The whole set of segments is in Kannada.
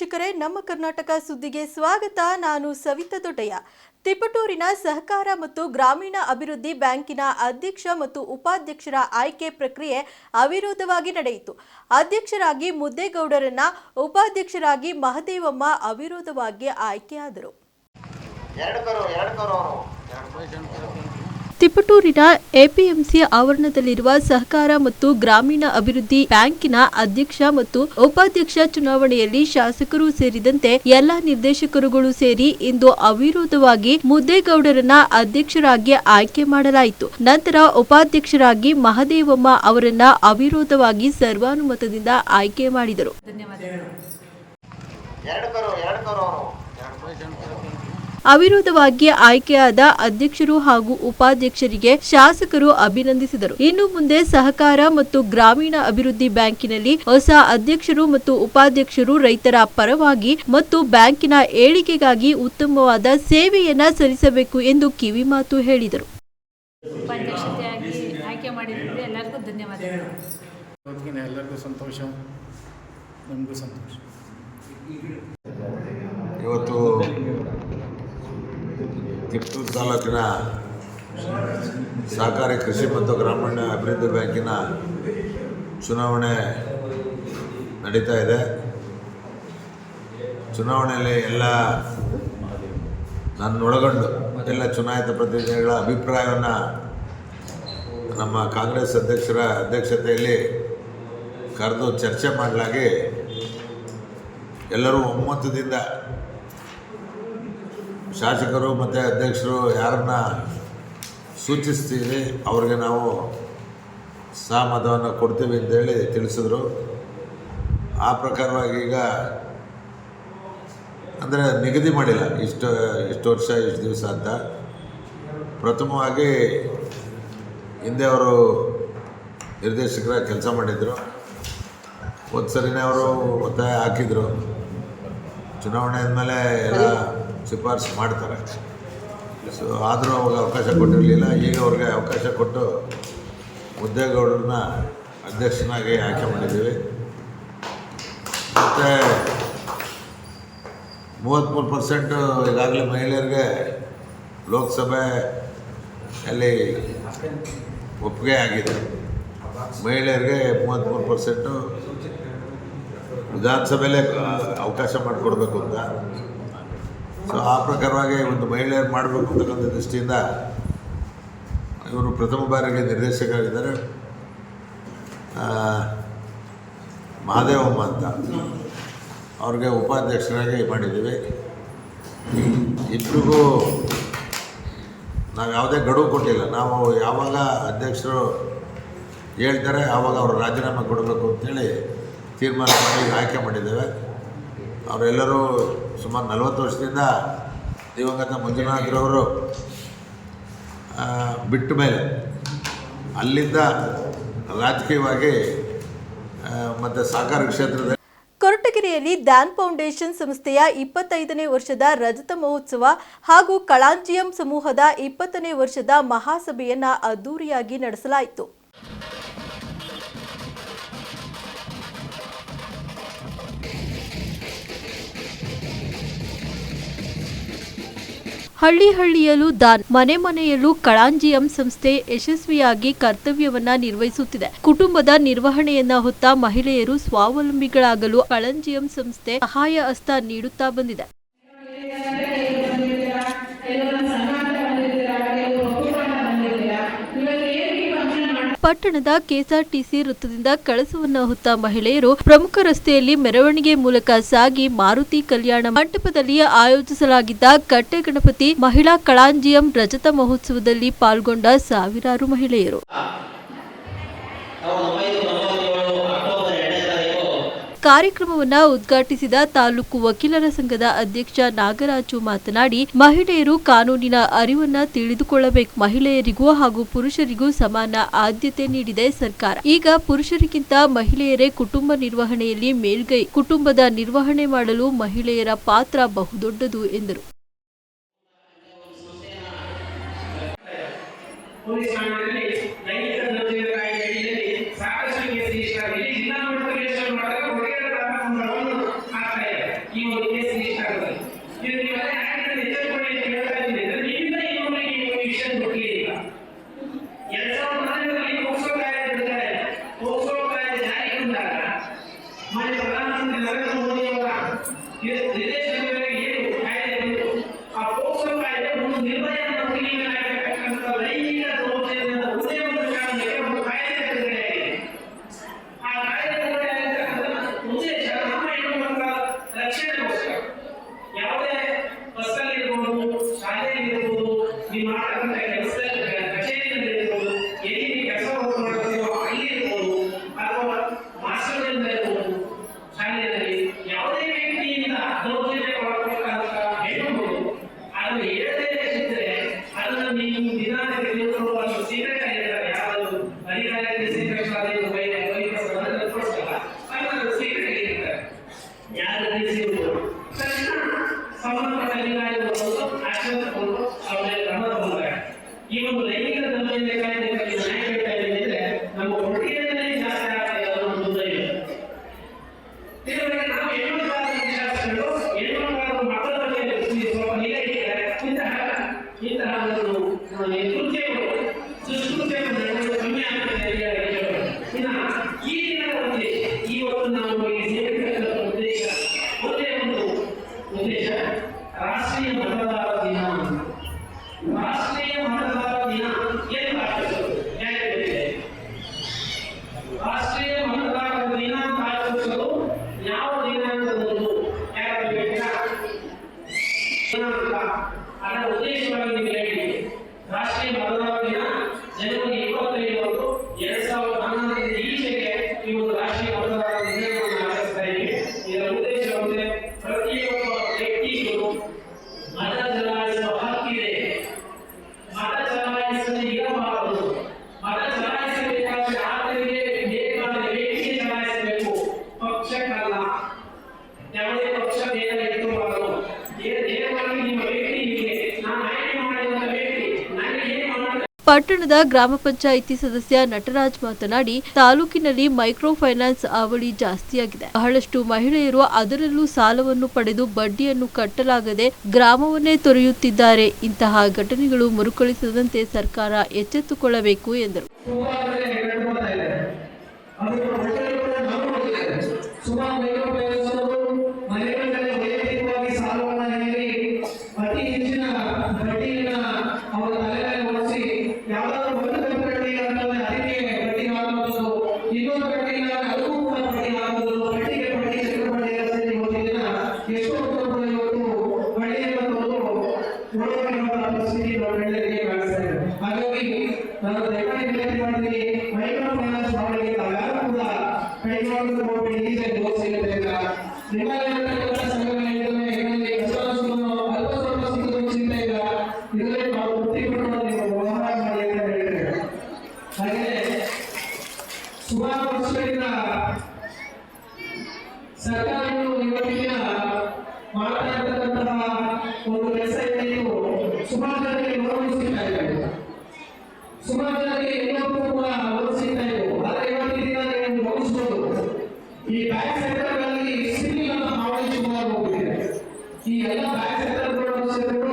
ವೀಕ್ಷಕರೇ ನಮ್ಮ ಕರ್ನಾಟಕ ಸುದ್ದಿಗೆ ಸ್ವಾಗತ. ನಾನು ಸವಿತಾ ದೊಡ್ಡಯ್ಯ. ತಿಪಟೂರಿನ ಸಹಕಾರ ಮತ್ತು ಗ್ರಾಮೀಣ ಅಭಿವೃದ್ಧಿ ಬ್ಯಾಂಕಿನ ಅಧ್ಯಕ್ಷ ಮತ್ತು ಉಪಾಧ್ಯಕ್ಷರ ಆಯ್ಕೆ ಪ್ರಕ್ರಿಯೆ ಅವಿರೋಧವಾಗಿ ನಡೆಯಿತು. ಅಧ್ಯಕ್ಷರಾಗಿ ಮುದ್ದೇಗೌಡರನ್ನ ಉಪಾಧ್ಯಕ್ಷರಾಗಿ ಮಹದೇವಮ್ಮ ಅವಿರೋಧವಾಗಿ ಆಯ್ಕೆಯಾದರು. ತಿಪಟೂರಿನ ಎಪಿಎಂಸಿ ಆವರಣದಲ್ಲಿರುವ ಸಹಕಾರ ಮತ್ತು ಗ್ರಾಮೀಣ ಅಭಿವೃದ್ಧಿ ಬ್ಯಾಂಕಿನ ಅಧ್ಯಕ್ಷ ಮತ್ತು ಉಪಾಧ್ಯಕ್ಷ ಚುನಾವಣೆಯಲ್ಲಿ ಶಾಸಕರು ಸೇರಿದಂತೆ ಎಲ್ಲಾ ನಿರ್ದೇಶಕರುಗಳು ಸೇರಿ ಇಂದು ಅವಿರೋಧವಾಗಿ ಮುದ್ದೇಗೌಡರನ್ನ ಅಧ್ಯಕ್ಷರಾಗಿ ಆಯ್ಕೆ ಮಾಡಲಾಯಿತು. ನಂತರ ಉಪಾಧ್ಯಕ್ಷರಾಗಿ ಮಹದೇವಮ್ಮ ಅವರನ್ನ ಅವಿರೋಧವಾಗಿ ಸರ್ವಾನುಮತದಿಂದ ಆಯ್ಕೆ ಮಾಡಿದರು. ಅವಿರೋಧವಾಗಿ ಆಯ್ಕೆಯಾದ ಅಧ್ಯಕ್ಷರು ಹಾಗೂ ಉಪಾಧ್ಯಕ್ಷರಿಗೆ ಶಾಸಕರು ಅಭಿನಂದಿಸಿದರು. ಇನ್ನು ಮುಂದೆ ಸಹಕಾರ ಮತ್ತು ಗ್ರಾಮೀಣ ಅಭಿವೃದ್ಧಿ ಬ್ಯಾಂಕಿನಲ್ಲಿ ಹೊಸ ಅಧ್ಯಕ್ಷರು ಮತ್ತು ಉಪಾಧ್ಯಕ್ಷರು ರೈತರ ಪರವಾಗಿ ಮತ್ತು ಬ್ಯಾಂಕಿನ ಏಳಿಗೆಗಾಗಿ ಉತ್ತಮವಾದ ಸೇವೆಯನ್ನ ಸಲ್ಲಿಸಬೇಕು ಎಂದು ಕಿವಿಮಾತು ಹೇಳಿದರು. ಉಪಾಧ್ಯಕ್ಷತೆಯಾಗಿ ಆಯ್ಕೆ ಮಾಡಿದ್ದಕ್ಕೆ ಎಲ್ಲರಿಗೂ ಧನ್ಯವಾದಗಳು. ಇವತ್ತಿನ ಎಲ್ಲರಿಗೂ ಸಂತೋಷ. ನಮಗೂ ಸಂತೋಷ. ಇವತ್ತು ತಿಪ್ಟೂರು ತಾಲೂಕಿನ ಸಹಕಾರಿ ಕೃಷಿ ಮತ್ತು ಗ್ರಾಮೀಣ ಅಭಿವೃದ್ಧಿ ಬ್ಯಾಂಕಿನ ಚುನಾವಣೆ ನಡೀತಾ ಇದೆ. ಚುನಾವಣೆಯಲ್ಲಿ ಎಲ್ಲ ನನ್ನೊಳಗೊಂಡು ಎಲ್ಲ ಚುನಾಯಿತ ಪ್ರತಿನಿಧಿಗಳ ಅಭಿಪ್ರಾಯವನ್ನು ನಮ್ಮ ಕಾಂಗ್ರೆಸ್ ಅಧ್ಯಕ್ಷರ ಅಧ್ಯಕ್ಷತೆಯಲ್ಲಿ ಕರೆದು ಚರ್ಚೆ ಮಾಡಲಾಗಿ ಎಲ್ಲರೂ ಒಮ್ಮತದಿಂದ ಶಾಸಕರು ಮತ್ತು ಅಧ್ಯಕ್ಷರು ಯಾರನ್ನ ಸೂಚಿಸ್ತೀವಿ ಅವ್ರಿಗೆ ನಾವು ಸಹಮತವನ್ನು ಕೊಡ್ತೀವಿ ಅಂತೇಳಿ ತಿಳಿಸಿದ್ರು. ಆ ಪ್ರಕಾರವಾಗಿ ಈಗ ಅಂದರೆ ನಿಗದಿ ಮಾಡಿಲ್ಲ, ಇಷ್ಟು ಇಷ್ಟು ವರ್ಷ, ಇಷ್ಟು ದಿವಸ ಅಂತ. ಪ್ರಥಮವಾಗಿ ಹಿಂದೆ ಅವರು ನಿರ್ದೇಶಕರ ಕೆಲಸ ಮಾಡಿದರು. ಒಂದು ಸರಿನೇ ಅವರು ಒತ್ತಾಯ ಹಾಕಿದರು. ಚುನಾವಣೆ ಆದಮೇಲೆ ಎಲ್ಲ ಶಿಫಾರಸು ಮಾಡ್ತಾರೆ. ಸೊ ಆದರೂ ಅವಾಗ ಅವಕಾಶ ಕೊಟ್ಟಿರಲಿಲ್ಲ. ಈಗ ಅವ್ರಿಗೆ ಅವಕಾಶ ಕೊಟ್ಟು ಉದ್ಯೋಗಗಳನ್ನ ಅಧ್ಯಕ್ಷನಾಗಿ ಆಯ್ಕೆ ಮಾಡಿದ್ದೀವಿ. ಮತ್ತು ಮೂವತ್ತ್ಮೂರು ಪರ್ಸೆಂಟು ಈಗಾಗಲೇ ಮಹಿಳೆಯರಿಗೆ ಲೋಕಸಭೆ ಅಲ್ಲಿ ಒಪ್ಪಿಗೆ ಆಗಿದೆ. ಮಹಿಳೆಯರಿಗೆ ಮೂವತ್ತ್ಮೂರು ಪರ್ಸೆಂಟು ವಿಧಾನಸಭೆಯಲ್ಲೇ ಅವಕಾಶ ಮಾಡಿಕೊಡ್ಬೇಕು ಅಂತ. ಸೊ ಆ ಪ್ರಕಾರವಾಗಿ ಒಂದು ಮಹಿಳೆಯರು ಮಾಡಬೇಕು ಅಂತಕ್ಕಂಥ ದೃಷ್ಟಿಯಿಂದ ಇವರು ಪ್ರಥಮ ಬಾರಿಗೆ ನಿರ್ದೇಶಕರಾಗಿದ್ದಾರೆ. ಮಹಾದೇವಮ್ಮ ಅಂತ ಅವ್ರಿಗೆ ಉಪಾಧ್ಯಕ್ಷರಾಗಿ ಮಾಡಿದ್ದೀವಿ. ಇಬ್ಬರಿಗೂ ನಾವು ಯಾವುದೇ ಗಡುವು ಕೊಟ್ಟಿಲ್ಲ. ನಾವು ಯಾವಾಗ ಅಧ್ಯಕ್ಷರು ಹೇಳ್ತಾರೆ ಆವಾಗ ಅವರು ರಾಜೀನಾಮೆ ಕೊಡಬೇಕು ಅಂತೇಳಿ ತೀರ್ಮಾನ ಮಾಡಿ ಆಯ್ಕೆ ಮಾಡಿದ್ದೇವೆ. ಅವರೆಲ್ಲರೂ ಸುಮಾರು ನಲವತ್ತು ವರ್ಷದಿಂದ ದಿವಂಗತ ಮಂಜುನಾಥರವರು ಬಿಟ್ಟು ಮೇಲೆ ಅಲ್ಲಿಂದ ರಾಜಕೀಯವಾಗಿ ಮತ್ತು ಸಹಕಾರ ಕ್ಷೇತ್ರದಲ್ಲಿ ಕೊರಟಗೆರೆಯಲ್ಲಿ ದ್ಯಾನ್ ಫೌಂಡೇಶನ್ ಸಂಸ್ಥೆಯ ಇಪ್ಪತ್ತೈದನೇ ವರ್ಷದ ರಜತ ಮಹೋತ್ಸವ ಹಾಗೂ ಕಳಾಂಜಿಯಂ ಸಮೂಹದ ಇಪ್ಪತ್ತನೇ ವರ್ಷದ ಮಹಾಸಭೆಯನ್ನ ಅದ್ದೂರಿಯಾಗಿ ನಡೆಸಲಾಯಿತು. ಹಳ್ಳಿ ಹಳ್ಳಿಯಲ್ಲೂ ದಾನ್, ಮನೆ ಮನೆಯಲ್ಲೂ ಕಳಾಂಜಿಯಂ ಸಂಸ್ಥೆ ಯಶಸ್ವಿಯಾಗಿ ಕರ್ತವ್ಯವನ್ನ ನಿರ್ವಹಿಸುತ್ತಿದೆ. ಕುಟುಂಬದ ನಿರ್ವಹಣೆಯನ್ನ ಹೊತ್ತ ಮಹಿಳೆಯರು ಸ್ವಾವಲಂಬಿಗಳಾಗಲು ಕಳಂಜಿಯಂ ಸಂಸ್ಥೆ ಸಹಾಯ ಹಸ್ತ ನೀಡುತ್ತಾ ಬಂದಿದೆ. ಪಟ್ಟಣದ ಕೆಎಸ್ಆರ್ಟಿಸಿ ವೃತ್ತದಿಂದ ಕಳಸವನ್ನ ಹೊತ್ತ ಮಹಿಳೆಯರು ಪ್ರಮುಖ ರಸ್ತೆಯಲ್ಲಿ ಮೆರವಣಿಗೆ ಮೂಲಕ ಸಾಗಿ ಮಾರುತಿ ಕಲ್ಯಾಣ ಮಂಟಪದಲ್ಲಿ ಆಯೋಜಿಸಲಾಗಿದ್ದ ಕಟ್ಟೆ ಗಣಪತಿ ಮಹಿಳಾ ಕಳಾಂಜಿಯಂ ರಜತ ಮಹೋತ್ಸವದಲ್ಲಿ ಪಾಲ್ಗೊಂಡ ಸಾವಿರಾರು ಮಹಿಳೆಯರು. ಕಾರ್ಯಕ್ರಮವನ್ನ ಉದ್ಘಾಟಿಸಿದ ತಾಲೂಕು ವಕೀಲರ ಸಂಘದ ಅಧ್ಯಕ್ಷ ನಾಗರಾಜು ಮಾತನಾಡಿ, ಮಹಿಳೆಯರು ಕಾನೂನಿನ ಅರಿವನ್ನ ತಿಳಿದುಕೊಳ್ಳಬೇಕು. ಮಹಿಳೆಯರಿಗೂ ಹಾಗೂ ಪುರುಷರಿಗೂ ಸಮಾನ ಆದ್ಯತೆ ನೀಡಿದೆ ಸರ್ಕಾರ. ಈಗ ಪುರುಷರಿಗಿಂತ ಮಹಿಳೆಯರೇ ಕುಟುಂಬ ನಿರ್ವಹಣೆಯಲ್ಲಿ ಮೇಲ್ಗೈ, ಕುಟುಂಬದ ನಿರ್ವಹಣೆ ಮಾಡಲು ಮಹಿಳೆಯರ ಪಾತ್ರ ಬಹುದೊಡ್ಡದು, ಎಂದರು. ಪೊಲೀಸ್ Alexandre ಪಟ್ಟಣದ ಗ್ರಾಮ ಪಂಚಾಯಿತಿ ಸದಸ್ಯ ನಟರಾಜ್ ಮಾತನಾಡಿ, ತಾಲೂಕಿನಲ್ಲಿ ಮೈಕ್ರೋ ಫೈನಾನ್ಸ್ ಅವಳಿ ಜಾಸ್ತಿಯಾಗಿದೆ. ಬಹಳಷ್ಟು ಮಹಿಳೆಯರು ಅದರಲ್ಲೂ ಸಾಲವನ್ನು ಪಡೆದು ಬಡ್ಡಿಯನ್ನು ಕಟ್ಟಲಾಗದೆ ಗ್ರಾಮವನ್ನೇ ತೊರೆಯುತ್ತಿದ್ದಾರೆ. ಇಂತಹ ಘಟನೆಗಳು ಮರುಕಳಿಸದಂತೆ ಸರ್ಕಾರ ಎಚ್ಚೆತ್ತುಕೊಳ್ಳಬೇಕು ಎಂದರು. ನಮ್ಮ ದಯಮಾಡಿ ಮಾಡ್ತೀನಿ ಮೈಕ್ರೋ ಫೈನಾನ್ಸ್ ಮಾಡಲಿಕ್ಕೆ ನಾವೆಲ್ಲರೂ ಕೂಡ ಕೈ ಮಾಡಿಕೊಂಡು ಈ ಗೋಲ್ ಸಿಗುತ್ತೆ ನಿಮ್ಮಲ್ಲಿ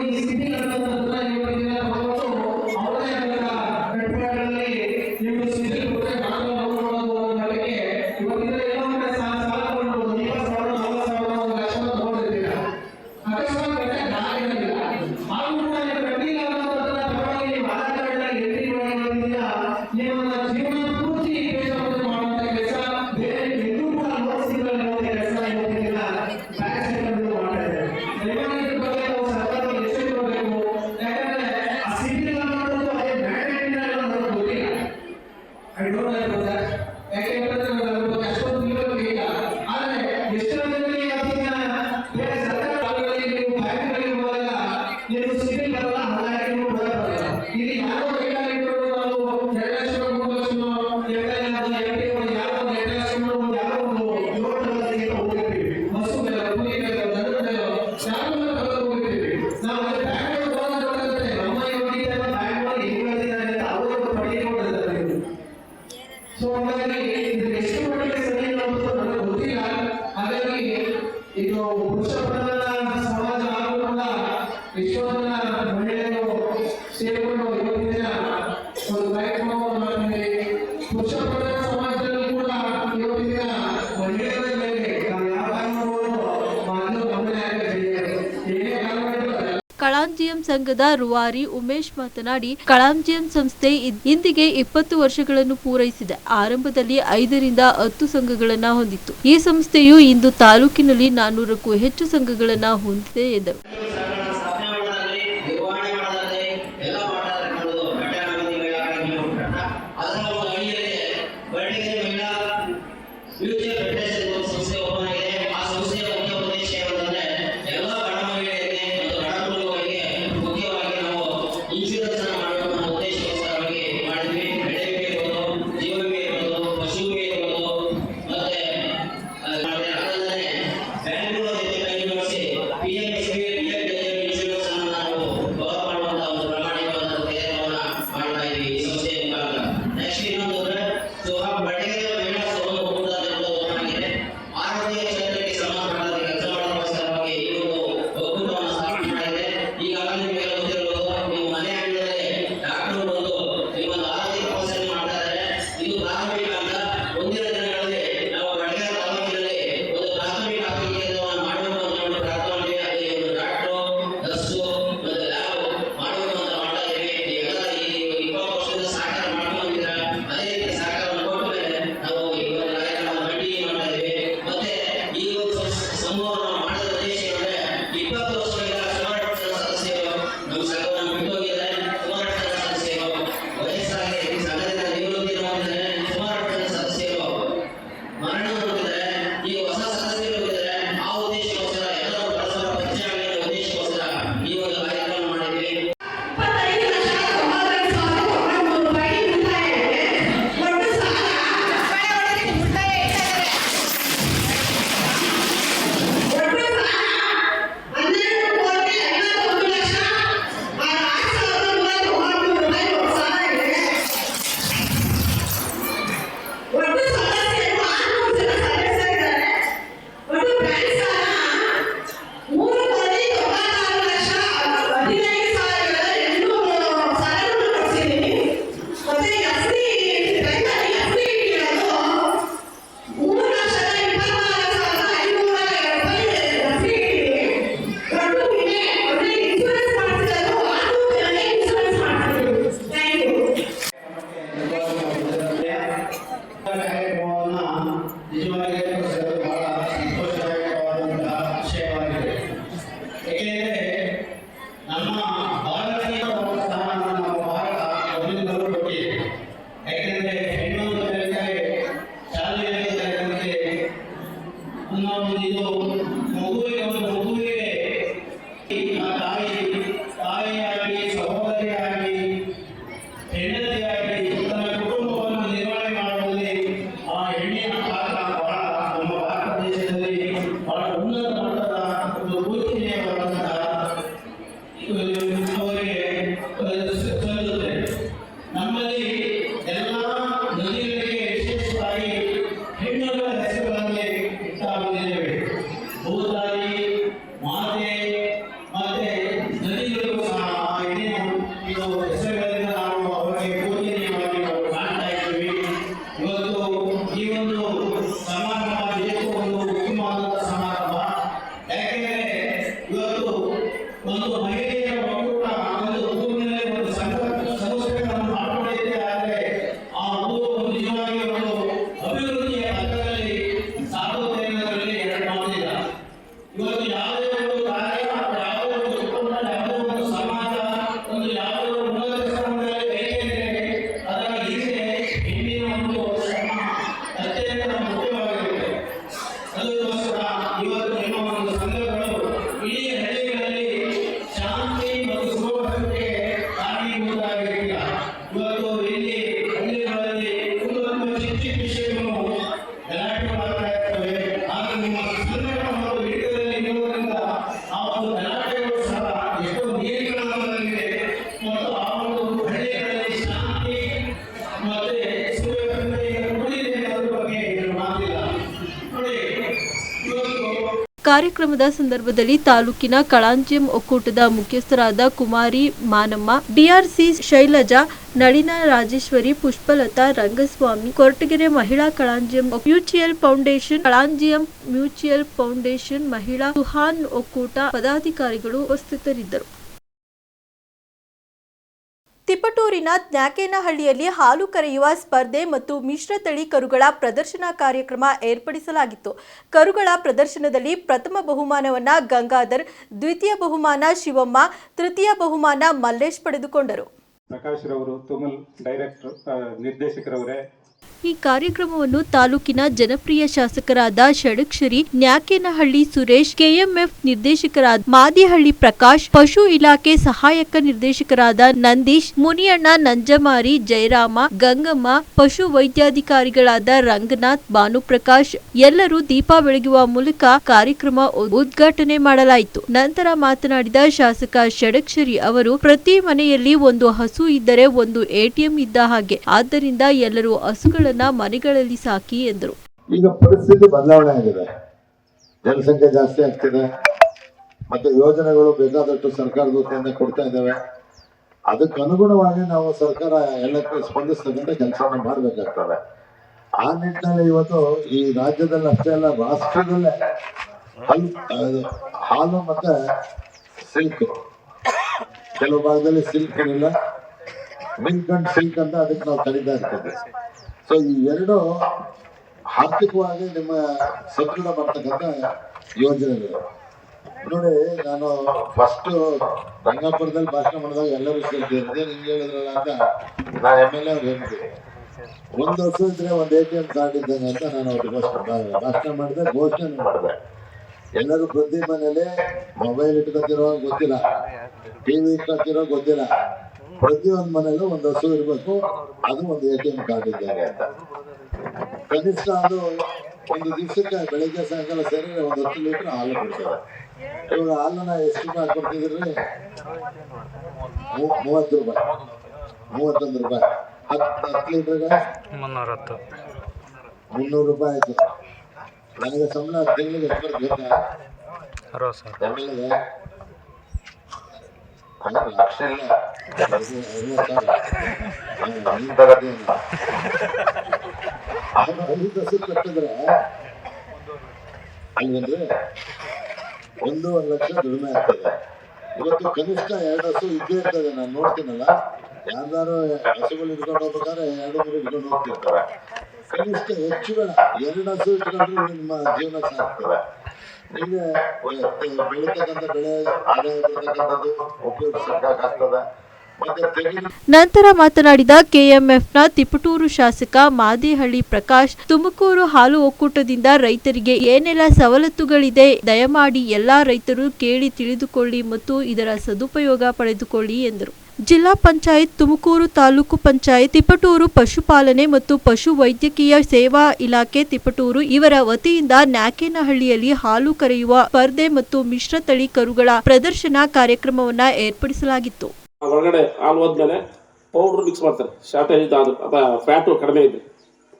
ఈ స్థితిగతులను ఇరవై వేల ప్రభుత్వం ಕಳಾಂಜಿಯಂ ಸಂಘದ ರುವಾರಿ ಉಮೇಶ್ ಮಾತನಾಡಿ, ಕಳಾಂಜಿಯಂ ಸಂಸ್ಥೆ ಇಂದಿಗೆ ಇಪ್ಪತ್ತು ವರ್ಷಗಳನ್ನು ಪೂರೈಸಿದೆ. ಆರಂಭದಲ್ಲಿ ಐದರಿಂದ ಹತ್ತು ಸಂಘಗಳನ್ನು ಹೊಂದಿತ್ತು. ಈ ಸಂಸ್ಥೆಯು ಇಂದು ತಾಲೂಕಿನಲ್ಲಿ ನಾನ್ನೂರಕ್ಕೂ ಹೆಚ್ಚು ಸಂಘಗಳನ್ನು ಹೊಂದಿದೆ ಎಂದರು. Jesus' name. ಕಾರ್ಯಕ್ರಮದ ಸಂದರ್ಭದಲ್ಲಿ ತಾಲೂಕಿನ ಕಳಾಂಜಿಯಂ ಒಕ್ಕೂಟದ ಮುಖ್ಯಸ್ಥರಾದ ಕುಮಾರಿ ಮಾನಮ್ಮ, ಡಿಆರ್ಸಿ ಶೈಲಜಾ, ನಳಿನ ರಾಜೇಶ್ವರಿ, ಪುಷ್ಪಲತಾ ರಂಗಸ್ವಾಮಿ, ಕೊರಟಗೆರೆ ಮಹಿಳಾ Kalanjiam mutual foundation Kalanjiam mutual foundation ಮಹಿಳಾ ಸುಹಾನ್ ಒಕ್ಕೂಟ ಪದಾಧಿಕಾರಿಗಳು ಉಪಸ್ಥಿತರಿದ್ದರು. ತಿಪಟೂರಿನ ಜ್ಞಾಕೇನಹಳ್ಳಿಯಲ್ಲಿ ಹಾಲು ಕರೆಯುವ ಸ್ಪರ್ಧೆ ಮತ್ತು ಮಿಶ್ರತಳಿ ಕರುಗಳ ಪ್ರದರ್ಶನ ಕಾರ್ಯಕ್ರಮ ಏರ್ಪಡಿಸಲಾಗಿತ್ತು. ಕರುಗಳ ಪ್ರದರ್ಶನದಲ್ಲಿ ಪ್ರಥಮ ಬಹುಮಾನವನ್ನು ಗಂಗಾಧರ್, ದ್ವಿತೀಯ ಬಹುಮಾನ ಶಿವಮ್ಮ, ತೃತೀಯ ಬಹುಮಾನ ಮಲ್ಲೇಶ್ ಪಡೆದುಕೊಂಡರು. ಪ್ರಕಾಶ್ ರವರು, ತುಮಲ್ ಡೈರೆಕ್ಟರ್ ನಿರ್ದೇಶಕರವರೇ ಈ ಕಾರ್ಯಕ್ರಮವನ್ನು ತಾಲೂಕಿನ ಜನಪ್ರಿಯ ಶಾಸಕರಾದ ಷಡಕ್ಷರಿ ನ್ಯಾಕೇನಹಳ್ಳಿ ಸುರೇಶ್, ಕೆಎಂಎಫ್ ನಿರ್ದೇಶಕರಾದ ಮಾದಿಹಳ್ಳಿ ಪ್ರಕಾಶ್, ಪಶು ಇಲಾಖೆ ಸಹಾಯಕ ನಿರ್ದೇಶಕರಾದ ನಂದೀಶ್, ಮುನಿಯಣ್ಣ ನಂಜಮಾರಿ, ಜಯರಾಮ, ಗಂಗಮ್ಮ, ಪಶು ವೈದ್ಯಾಧಿಕಾರಿಗಳಾದ ರಂಗನಾಥ್, ಭಾನುಪ್ರಕಾಶ್, ಎಲ್ಲರೂ ದೀಪ ಬೆಳಗುವ ಮೂಲಕ ಕಾರ್ಯಕ್ರಮ ಉದ್- ಉದ್ಘಾಟನೆ ಮಾಡಲಾಯಿತು. ನಂತರ ಮಾತನಾಡಿದ ಶಾಸಕ ಷಡಕ್ಷರಿ ಅವರು, ಪ್ರತಿ ಮನೆಯಲ್ಲಿ ಒಂದು ಹಸು ಇದ್ದರೆ ಒಂದು ಎಟಿಎಂ ಇದ್ದ ಹಾಗೆ. ಆದ್ದರಿಂದ ಎಲ್ಲರೂ ಹಸುಗಳನ್ನ ಮನೆಗಳಲ್ಲಿ ಸಾಕಿ ಎಂದರು. ಈಗ ಪರಿಸ್ಥಿತಿ ಬದಲಾವಣೆ ಆಗಿದೆ. ಜನಸಂಖ್ಯೆ ಜಾಸ್ತಿ ಆಗ್ತಿದೆ. ಮತ್ತೆ ಯೋಜನೆಗಳು ಬೇಕಾದಷ್ಟು ಸರ್ಕಾರದ ವತಿಯಿಂದ ಕೊಡ್ತಾ ಇದ್ದಾವೆ. ಅದಕ್ಕೆ ಅನುಗುಣವಾಗಿ ನಾವು ಸರ್ಕಾರ ಎಲ್ಲಕ್ಕೆ ಸ್ಪಂದಿಸ್ತಕ್ಕಂಥ ಕೆಲಸವನ್ನು ಮಾಡಬೇಕಾಗ್ತದೆ. ಆ ನಿಟ್ಟಿನಲ್ಲಿ ಇವತ್ತು ಈ ರಾಜ್ಯದಲ್ಲಿ ಅಷ್ಟೇ ಅಲ್ಲ, ರಾಷ್ಟ್ರದಲ್ಲೇ ಹಲ್ ಹಾಲು ಮತ್ತೆ ಸಿಲ್ಕ್. ಕೆಲವು ಭಾಗದಲ್ಲಿ ಸಿಲ್ಕ್ ಇರಲಿಲ್ಲ ಮಿಲ್ಕ್ ಅಂಡ್ ಸಿಲ್ಕ್ ಅಂತ ಅದಕ್ಕೆ ನಾವು ಕರೀತಾ ಇರ್ತೀವಿ. ಸೊ ಈ ಎರಡು ಆರ್ಥಿಕವಾಗಿ ನಿಮ್ಮ ಸದೃಢ ಮಾಡ್ತಕ್ಕಂಥ ಯೋಜನೆಗಳು. ನೋಡಿ, ನಾನು ಫಸ್ಟ್ ರಂಗಾಪುರದಲ್ಲಿ ಭಾಷಣ ಮಾಡಿದಾಗ ಎಲ್ಲರೂ ಸೇರ್ತಿದ್ದೆ ಹಿಂಗೆ ಹೇಳಿದ್ರಲ್ಲ ಅಂತ ನಾನು ಎಂ ಎಲ್ ಎ ಅವ್ರು ಒಂದು ವರ್ಷ ಇದ್ರೆ ಒಂದು ಎ ಟಿ ಎಂ ಕಾರ್ಡ್ ಇದ್ದೇನೆ ಅಂತ ನಾನು ಅವ್ರಿಗೋಸ್ಕರ ಭಾಷಣ ಮಾಡಿದೆ. ಘೋಷಣೆ ಮಾಡಿದೆ. ಎಲ್ಲರೂ ಪ್ರತಿ ಮನೇಲಿ ಮೊಬೈಲ್ ಇಟ್ಕೊತಿರೋ ಗೊತ್ತಿಲ್ಲ ಟಿವಿ ಇಟ್ಕೊತಿರೋ ಗೊತ್ತಿಲ್ಲ. ಪ್ರತಿಯೊಂದು ಮನೆಯಲ್ಲೂ ಒಂದು ಹಸು ಇರಬೇಕು. ಅದು ಒಂದು ಎ ಟಿ ಎಂ ಕಾರ್ಡ್ ಇದ್ದಾರೆ ಅಂತ ಕನಿಷ್ಠ ಅದು ಒಂದು ದಿವಸಕ್ಕೆ ಬೆಳಿಗ್ಗೆ ಸಾಯಂಕಾಲ ಸೇರಿ ಒಂದು ಹತ್ತು ಲೀಟರ್ ಹಾಲು ಕೊಡ್ತಾರೆ. ಇವಾಗ ಹಾಲನ್ನ ಎಷ್ಟು ರೂಪಾಯಿ ಕೊಡ್ತಿದ್ರಿ ಮೂವತ್ತು ರೂಪಾಯಿ. ಮೂವತ್ತೊಂದು ರೂಪಾಯಿ. ಹತ್ತು ಹತ್ತು ಲೀಟರ್ಗೆ ಮುನ್ನೂರು ರೂಪಾಯಿ ಆಯಿತು. ನನಗೆ ಸಂಬಳ ತಿಂಗಳಿಗೆ ಎಷ್ಟು ಬರುತ್ತೆ ಗೊತ್ತಾ ಒಂದು ಒಂದು ಲಕ್ಷ ದುಡಿಮೆ ಆಗ್ತದೆ ಇವತ್ತು ಕನಿಷ್ಠ ಎರಡು ಹಸು ಇದ್ದೇ ಇರ್ತದೆ ನಾನು ನೋಡ್ತೀನಲ್ಲ ಯಾರ್ದಾರು ಹಸುಗಳು ಇಟ್ಕೊಂಡು ಹೋಗ್ಬೇಕಾದ್ರೆ ಎರಡು ಮೂರು ಇಟ್ಕೊಂಡು ಹೋಗ್ತಿರ್ತಾರೆ ಕನಿಷ್ಠ ಹೆಚ್ಚು ಬೇಡ ಎರಡು ಹಸು ಇಟ್ಕೊಂಡ್ರೆ ನಿಮ್ಮ ಜೀವನ ಸಾಕ್ತದೆ ಬೆಳೆ ನಂತರ ಮಾತನಾಡಿದ ಕೆಎಂಎಫ್ನ ತಿಪಟೂರು ಶಾಸಕ ಮಾದೇಹಳ್ಳಿ ಪ್ರಕಾಶ್, ತುಮಕೂರು ಹಾಲು ಒಕ್ಕೂಟದಿಂದ ರೈತರಿಗೆ ಏನೆಲ್ಲ ಸವಲತ್ತುಗಳಿದೆ, ದಯಮಾಡಿ ಎಲ್ಲಾ ರೈತರು ಕೇಳಿ ತಿಳಿದುಕೊಳ್ಳಿ ಮತ್ತು ಇದರ ಸದುಪಯೋಗ ಪಡೆದುಕೊಳ್ಳಿ ಎಂದರು. ಜಿಲ್ಲಾ ಪಂಚಾಯತ್ ತುಮಕೂರು ತಾಲೂಕು ಪಂಚಾಯತ್ ತಿಪಟೂರು ಪಶುಪಾಲನೆ ಮತ್ತು ಪಶು ವೈದ್ಯಕೀಯ ಸೇವಾ ಇಲಾಖೆ ತಿಪಟೂರು ಇವರ ವತಿಯಿಂದ ನ್ಯಾಕೇನಹಳ್ಳಿಯಲ್ಲಿ ಹಾಲು ಕರೆಯುವ ಸ್ಪರ್ಧೆ ಮತ್ತು ಮಿಶ್ರ ತಳಿ ಕರುಗಳ ಪ್ರದರ್ಶನ ಕಾರ್ಯಕ್ರಮವನ್ನ ಏರ್ಪಡಿಸಲಾಗಿತ್ತು. ಹೊರಗಡೆ ಹಾಲು ಹೋದ್ಮೇಲೆ ಪೌಡ್ರ್ ಮಿಕ್ಸ್ ಮಾಡ್ತಾರೆ. ಶಾರ್ಟೇಜ್ ಅಥವಾ ಫ್ಯಾಟು ಕಡಿಮೆ ಇದೆ.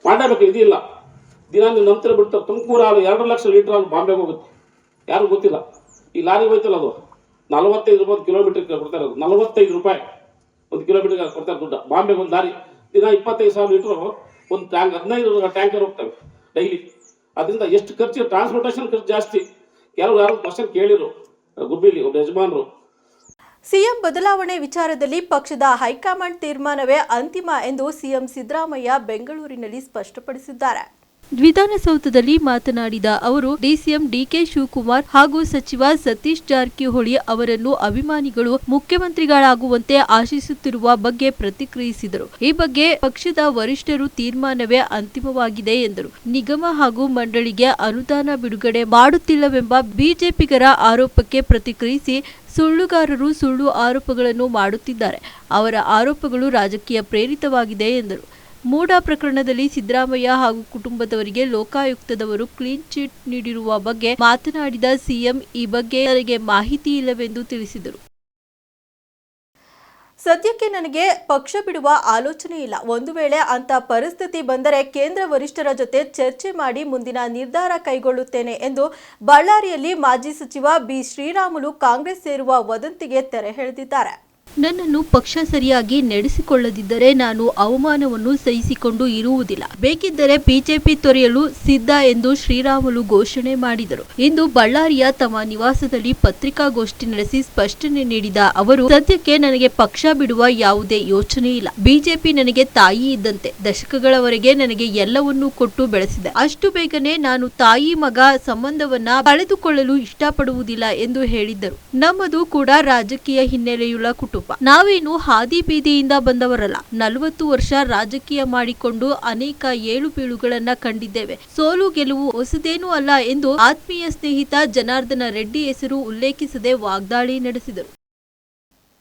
ಮಾಡಬೇಕು ಇದಿಲ್ಲ ದಿನ ನಂತರ ಬಿಡ್ತಾರೆ ತುಮಕೂರು ಹಾಲು ಎರಡು ಲಕ್ಷ ಲೀಟರ್ ಹಾಲು ಬಾಂಬೆಗೆ ಹೋಗುತ್ತೆ. ಯಾರು ಗೊತ್ತಿಲ್ಲ. ಈ ಲಾರಿ ಹೋಯ್ತಲ್ಲ ಅದು. ನಲವತ್ತೈದು ರೂಪಾಯಿ ಕಿಲೋಮೀಟರ್ಗೆ ಕೊಡ್ತಾರೆ ನಲವತ್ತೈದು ರೂಪಾಯಿ ಒಂದು ಕಿಲೋಮೀಟರ್ಗೆ ಕೊಡ್ತಾರೆ ದುಡ್ಡು. ಬಾಂಬೆಗೆ ಒಂದು ದಾರಿ. ದಿನ ಇಪ್ಪತ್ತೈದು ಸಾವಿರ ಲೀಟ್ರು ಒಂದು ಟ್ಯಾಂಕ್ ಹದಿನೈದು ಟ್ಯಾಂಕರ್ ಹೋಗ್ತವೆ ಡೈಲಿ ಅದರಿಂದ ಎಷ್ಟು ಖರ್ಚು ಟ್ರಾನ್ಸ್ಪೋರ್ಟೇಷನ್ ಖರ್ಚು ಜಾಸ್ತಿ. ಕೆಲವು ಯಾರು ಕ್ವಶನ್ ಕೇಳಿರು, ಗುಬ್ಬಿಲಿ ಒಬ್ಬ ಯಜಮಾನರು. ಸಿಎಂ ಬದಲಾವಣೆ ವಿಚಾರದಲ್ಲಿ ಪಕ್ಷದ ಹೈಕಮಾಂಡ್ ತೀರ್ಮಾನವೇ ಅಂತಿಮ ಎಂದು ಸಿಎಂ ಸಿದ್ದರಾಮಯ್ಯ ಬೆಂಗಳೂರಿನಲ್ಲಿ ಸ್ಪಷ್ಟಪಡಿಸಿದ್ದಾರೆ. ವಿಧಾನಸೌಧದಲ್ಲಿ ಮಾತನಾಡಿದ ಅವರು, ಡಿಸಿಎಂ ಡಿಕೆ ಶಿವಕುಮಾರ್ ಹಾಗೂ ಸಚಿವ ಸತೀಶ್ ಜಾರಕಿಹೊಳಿ ಅವರನ್ನು ಅಭಿಮಾನಿಗಳು ಮುಖ್ಯಮಂತ್ರಿಗಳಾಗುವಂತೆ ಆಶಿಸುತ್ತಿರುವ ಬಗ್ಗೆ ಪ್ರತಿಕ್ರಿಯಿಸಿದರು. ಈ ಬಗ್ಗೆ ಪಕ್ಷದ ವರಿಷ್ಠರು ತೀರ್ಮಾನವೇ ಅಂತಿಮವಾಗಿದೆ ಎಂದರು. ನಿಗಮ ಹಾಗೂ ಮಂಡಳಿಗೆ ಅನುದಾನ ಬಿಡುಗಡೆ ಮಾಡುತ್ತಿಲ್ಲವೆಂಬ ಬಿಜೆಪಿಗರ ಆರೋಪಕ್ಕೆ ಪ್ರತಿಕ್ರಿಯಿಸಿ ಸುಳ್ಳುಗಾರರು ಸುಳ್ಳು ಆರೋಪಗಳನ್ನು ಮಾಡುತ್ತಿದ್ದಾರೆ. ಅವರ ಆರೋಪಗಳು ರಾಜಕೀಯ ಪ್ರೇರಿತವಾಗಿದೆ ಎಂದರು. ಮೂಡ ಪ್ರಕರಣದಲ್ಲಿ ಸಿದ್ದರಾಮಯ್ಯ ಹಾಗೂ ಕುಟುಂಬದವರಿಗೆ ಲೋಕಾಯುಕ್ತದವರು ಕ್ಲೀನ್ ಚಿಟ್ ನೀಡಿರುವ ಬಗ್ಗೆ ಮಾತನಾಡಿದ ಸಿಎಂ ಈ ಬಗ್ಗೆ ನನಗೆ ಮಾಹಿತಿ ಇಲ್ಲವೆಂದು ತಿಳಿಸಿದರು. ಸದ್ಯಕ್ಕೆ ನನಗೆ ಪಕ್ಷ ಬಿಡುವ ಆಲೋಚನೆ ಇಲ್ಲ. ಒಂದು ವೇಳೆ ಅಂತ ಪರಿಸ್ಥಿತಿ ಬಂದರೆ ಕೇಂದ್ರ ವರಿಷ್ಠರ ಜೊತೆ ಚರ್ಚೆ ಮಾಡಿ ಮುಂದಿನ ನಿರ್ಧಾರ ಕೈಗೊಳ್ಳುತ್ತೇನೆ ಎಂದು ಬಳ್ಳಾರಿಯಲ್ಲಿ ಮಾಜಿ ಸಚಿವ ಬಿ ಶ್ರೀರಾಮುಲು ಕಾಂಗ್ರೆಸ್ ಸೇರುವ ವದಂತಿಗೆ ತೆರೆ ಎಳೆದಿದ್ದಾರೆ. ನನ್ನನ್ನು ಪಕ್ಷ ಸರಿಯಾಗಿ ನಡೆಸಿಕೊಳ್ಳದಿದ್ದರೆ ನಾನು ಅವಮಾನವನ್ನು ಸಹಿಸಿಕೊಂಡು ಇರುವುದಿಲ್ಲ. ಬೇಕಿದ್ದರೆ ಬಿಜೆಪಿ ತೊರೆಯಲು ಸಿದ್ಧ ಎಂದು ಶ್ರೀರಾಮುಲು ಘೋಷಣೆ ಮಾಡಿದರು. ಇಂದು ಬಳ್ಳಾರಿಯ ತಮ್ಮ ನಿವಾಸದಲ್ಲಿ ಪತ್ರಿಕಾಗೋಷ್ಠಿ ನಡೆಸಿ ಸ್ಪಷ್ಟನೆ ನೀಡಿದ ಅವರು, ಸದ್ಯಕ್ಕೆ ನನಗೆ ಪಕ್ಷ ಬಿಡುವ ಯಾವುದೇ ಯೋಚನೆ ಇಲ್ಲ. ಬಿಜೆಪಿ ನನಗೆ ತಾಯಿ ಇದ್ದಂತೆ ದಶಕಗಳವರೆಗೆ ನನಗೆ ಎಲ್ಲವನ್ನೂ ಕೊಟ್ಟು ಬೆಳೆಸಿದೆ. ಅಷ್ಟು ಬೇಗನೆ ನಾನು ತಾಯಿ ಮಗ ಸಂಬಂಧವನ್ನ ಕಳೆದುಕೊಳ್ಳಲು ಇಷ್ಟಪಡುವುದಿಲ್ಲ ಎಂದು ಹೇಳಿದ್ದರು. ನಮ್ಮದು ಕೂಡ ರಾಜಕೀಯ ಹಿನ್ನೆಲೆಯುಳ್ಳ ಕುಟುಂಬ. ನಾವೇನು ಹಾದಿ ಬೀದಿಯಿಂದ ಬಂದವರಲ್ಲ. ನಲವತ್ತು ವರ್ಷ ರಾಜಕೀಯ ಮಾಡಿಕೊಂಡು ಅನೇಕ ಏಳು ಬೀಳುಗಳನ್ನ ಕಂಡಿದ್ದೇವೆ. ಸೋಲು ಗೆಲುವು ಹೊಸದೇನೂ ಅಲ್ಲ ಎಂದು ಆತ್ಮೀಯ ಸ್ನೇಹಿತ ಜನಾರ್ದನ ರೆಡ್ಡಿ ಹೆಸರು ಉಲ್ಲೇಖಿಸದೆ ವಾಗ್ದಾಳಿ ನಡೆಸಿದರು.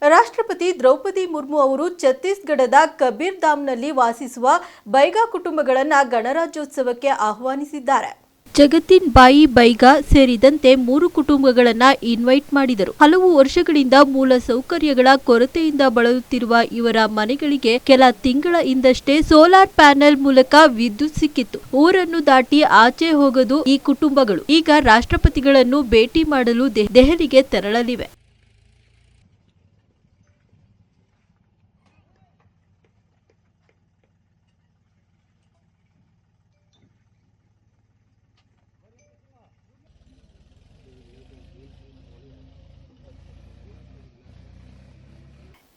ರಾಷ್ಟ್ರಪತಿ ದ್ರೌಪದಿ ಮುರ್ಮು ಅವರು ಛತ್ತೀಸ್ಗಢದ ಕಬೀರ್ ಧಾಮ್ನಲ್ಲಿ ವಾಸಿಸುವ ಬೈಗಾ ಕುಟುಂಬಗಳನ್ನು ಗಣರಾಜ್ಯೋತ್ಸವಕ್ಕೆ ಆಹ್ವಾನಿಸಿದ್ದಾರೆ. ಜಗತ್ತಿನ್ ಬಾಯಿ ಬೈಗ ಸೇರಿದಂತೆ ಮೂರು ಕುಟುಂಬಗಳನ್ನ ಇನ್ವೈಟ್ ಮಾಡಿದರು. ಹಲವು ವರ್ಷಗಳಿಂದ ಮೂಲ ಸೌಕರ್ಯಗಳ ಕೊರತೆಯಿಂದ ಬಳಲುತ್ತಿರುವ ಇವರ ಮನೆಗಳಿಗೆ ಕೆಲ ತಿಂಗಳ ಹಿಂದಷ್ಟೇ ಸೋಲಾರ್ ಪ್ಯಾನೆಲ್ ಮೂಲಕ ವಿದ್ಯುತ್ ಸಿಕ್ಕಿತ್ತು. ಊರನ್ನು ದಾಟಿ ಆಚೆ ಹೋಗದು ಈ ಕುಟುಂಬಗಳು. ಈಗ ರಾಷ್ಟ್ರಪತಿಗಳನ್ನು ಭೇಟಿ ಮಾಡಲು ದೆಹ್- ದೆಹಲಿಗೆ ತೆರಳಲಿವೆ.